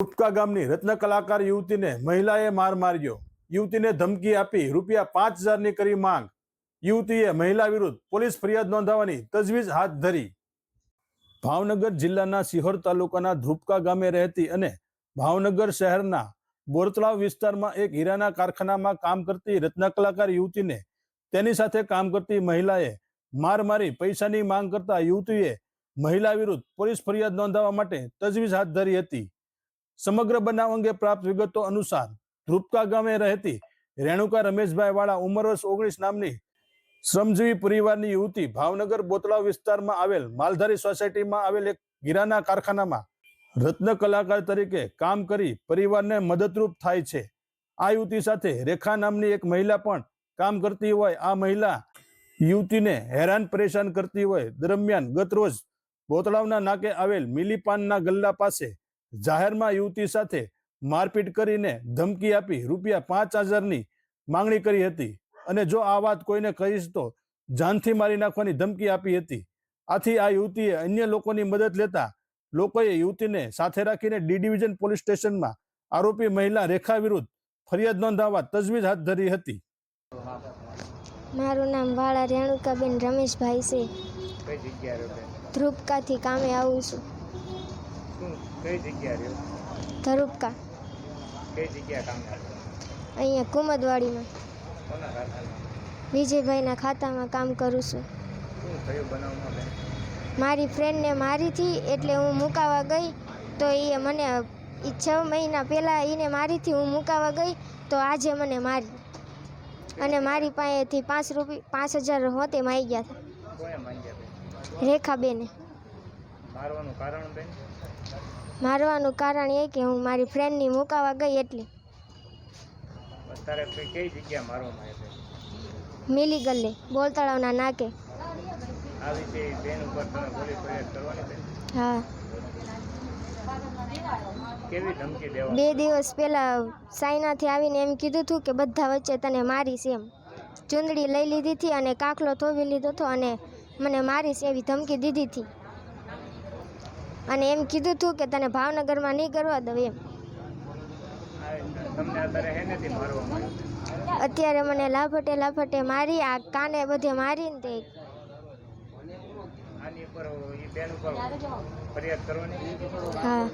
ઉપકા ગામની રત્ન કલાકાર યુવતીને મહિલાએ માર માર્યો. યુવતીને ધમકી આપી રૂપિયા પાંચ હજારની કરી માંગ. યુવતીએ મહિલા વિરુદ્ધ પોલીસ ફરિયાદ નોંધાવવાની તજવીજ હાથ ધરી. ભાવનગર જિલ્લાના સિહોર તાલુકાના ધ્રુપકા ગામે રહેતી અને ભાવનગર શહેરના બોરતળાવ વિસ્તારમાં એક હીરાના કારખાનામાં કામ કરતી રત્ન કલાકાર યુવતીને તેની સાથે કામ કરતી મહિલાએ માર મારી પૈસાની માંગ કરતા યુવતીએ મહિલા વિરુદ્ધ પોલીસ ફરિયાદ નોંધાવવા માટે તજવીજ હાથ ધરી હતી. સમગ્ર બનાવ અંગે પ્રાપ્ત વિગતો અનુસાર ધ્રુપકા ગામે રહેતી રેણુકા રમેશભાઈ વાળા ઉંમર વર્ષ ઓગણીસ નામની શ્રમજીવી પરિવારની યુવતી ભાવનગર બોતળાવ વિસ્તારમાં આવેલ માલધારી સોસાયટીમાં આવેલ એક ગીરાના કારખાનામાં રત્ન કલાકાર તરીકે કામ કરી પરિવારને મદદરૂપ થાય છે. આ યુવતી સાથે રેખા નામની એક મહિલા પણ કામ કરતી હોય. આ મહિલા યુવતીને હેરાન પરેશાન કરતી હોય. દરમિયાન ગત રોજ બોતળાવના નાકે આવેલ મિલીપાનના ગલ્લા પાસે જાહેરમાં યુવતી સાથે મારપીટ કરીને ધમકી આપી રૂપિયા પાંચ હજારની માંગણી કરી હતી. અને જો આ વાત કોઈને કહીશ તો જાનથી મારી નાખવાની ધમકી આપી હતી. આથી આ યુવતીએ અન્ય લોકોની મદદ લેતા લોકોએ યુવતીને સાથે રાખીને ડી ડિવિઝન પોલીસ સ્ટેશનમાં આરોપી મહિલા રેખા વિરુદ્ધ ફરિયાદ નોંધાવવા તજવીજ હાથ ધરી હતી. મારું નામ વાળા રેણુકાબેન રમેશભાઈ છે. ધ્રુપકાથી કામે આવું છું. શું કઈ જગ્યા રહ્યો? ધ્રુપકા. કઈ જગ્યા કામ કરે? અહીંયા કુમદવાડીમાં. કોના કારખાના વિજયભાઈના ખાતામાં કામ કરું છું. શું થયું બનાવમાં બેન? મારી ફ્રેન્ડને મારી હતી એટલે હું મુકાવા ગઈ તો એ મને છ મહિના પહેલાં એને મારીથી હું મુકાવા ગઈ તો આજે મને મારી. અને મારી પાસેથી પાંચ રૂપિયા પાંચ હજાર હોતે માઈ ગયા હતા. રેખાબેને. મારવાનું કારણ બેન? મારવાનું કારણ એ કે હું મારી ફ્રેન્ડની મુકાવા ગઈ એટલે. અત્યારે કઈ કઈ જગ્યા મારવામાં આવે મિલી ગલ્લે બોલ તળાવના નાકે. આ વિશે બેન ઉપર તમે પોલીસ ફરિયાદ કરવાની બેન હા. કેવી ધમકી દેવા? બે દિવસ પહેલાં સાયનાથી આવીને એમ કીધું હતું કે બધા વચ્ચે તને મારીશ એમ. ચૂંદડી લઈ લીધી હતી અને કાકલો થોવી લીધો હતો અને મને મારીશ એવી ધમકી દીધી હતી. અને એમ કીધું હતું કે તને ભાવનગરમાં નહીં કરવા દઉં એમ. અત્યારે મને લાફટે લાફટે મારી આ કાને બધે મારીને તે. હા.